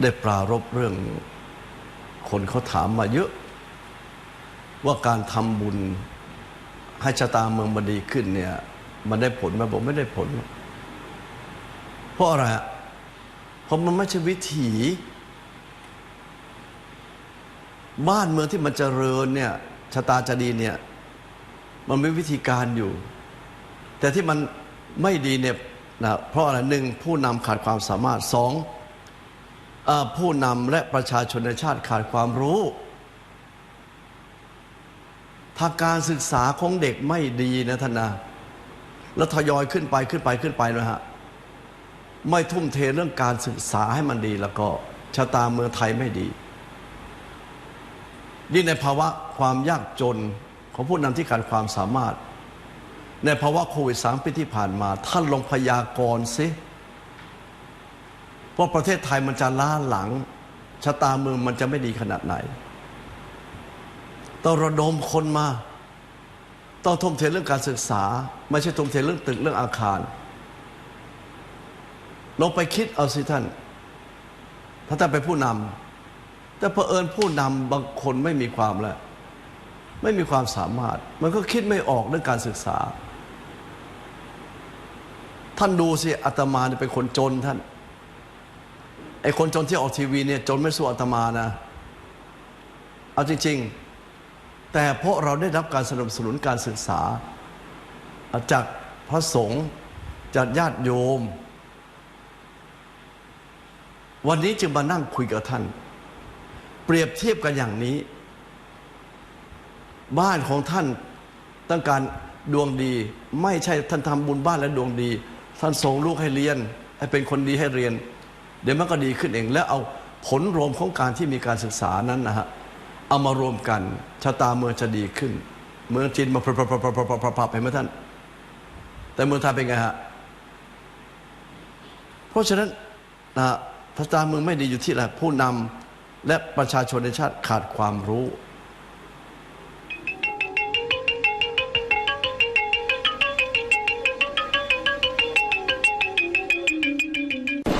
ได้ปรารบเรื่องคนเขาถามมาเยอะ ว่าการทำบุญให้ชะตาเมืองมันดีขึ้นเนี่ย มันได้ผลไหมาบอกไม่ได้ผล เพราะอะไรเพราะมันไม่ใช่วิถี บ้านเมืองที่มันเจริญเนี่ยชะตาจะดีเนี่ย มันมีวิธีการอยู่ แต่ที่มันไม่ดีเนี่ยนะเพราะอะไรหนึ่งผู้นำขาดความสามารถสอง ผู้นำและประชาชนในชาติขาดความรู้ ถ้าการศึกษาของเด็กไม่ดีนะท่านนะแล้วทยอยขึ้นไปขึ้นไปขึ้นไปนะฮะ ไม่ทุ่มเทเรื่องการศึกษาให้มันดีแล้วก็ชะตาเมืองไทยไม่ดียิ่งในภาวะความยากจนของผู้นำที่ขาดความสามารถ ในภาวะโควิดสามปีที่ผ่านมา ท่านลองพยากรณ์สิ ว่าประเทศไทยมันจะล้าหลังชะตาเมืองมันจะไม่ดีขนาดไหน ต้องระดมคนมา ต้องทุ่มเทเรื่องการศึกษา ไม่ใช่ทุ่มเทเรื่องตึกเรื่องอาคาร ลงไปคิดเอาสิท่าน ถ้าท่านเป็นผู้นำแต่เผอิญผู้นำบางคนไม่มีความแล้วไม่มีความสามารถ มันก็คิดไม่ออกเรื่องการศึกษา ท่านดูสิอาตมาเป็นคนจนท่าน ไอ้คนจนที่ออกทีวีเนี่ยจนไม่สู้อาตมานะ เอาจริง ๆ แต่เพราะเราได้รับการสนับสนุนการศึกษา จากพระสงฆ์จากญาติโยม วันนี้จึงมานั่งคุยกับท่าน เปรียบเทียบกันอย่างนี้ บ้านของท่านต้องการดวงดี ไม่ใช่ท่านทำบุญบ้านและดวงดี ท่านส่งลูกให้เรียน ให้เป็นคนดีให้เรียน เดี๋ยวมันก็ดีขึ้นเอง แล้วเอาผลรวมของการที่มีการศึกษานั้นนะฮะเอามารวมกันชะตาเมืองจะดีขึ้น เมืองจีนมาพรพรพรพรพรพรพรเห็นไหมท่าน แต่เมืองไทยเป็นไงฮะเพราะฉะนั้นนะชะตาเมืองไม่ดีอยู่ที่อะไรผู้นำและประชาชนในชาติขาดความรู้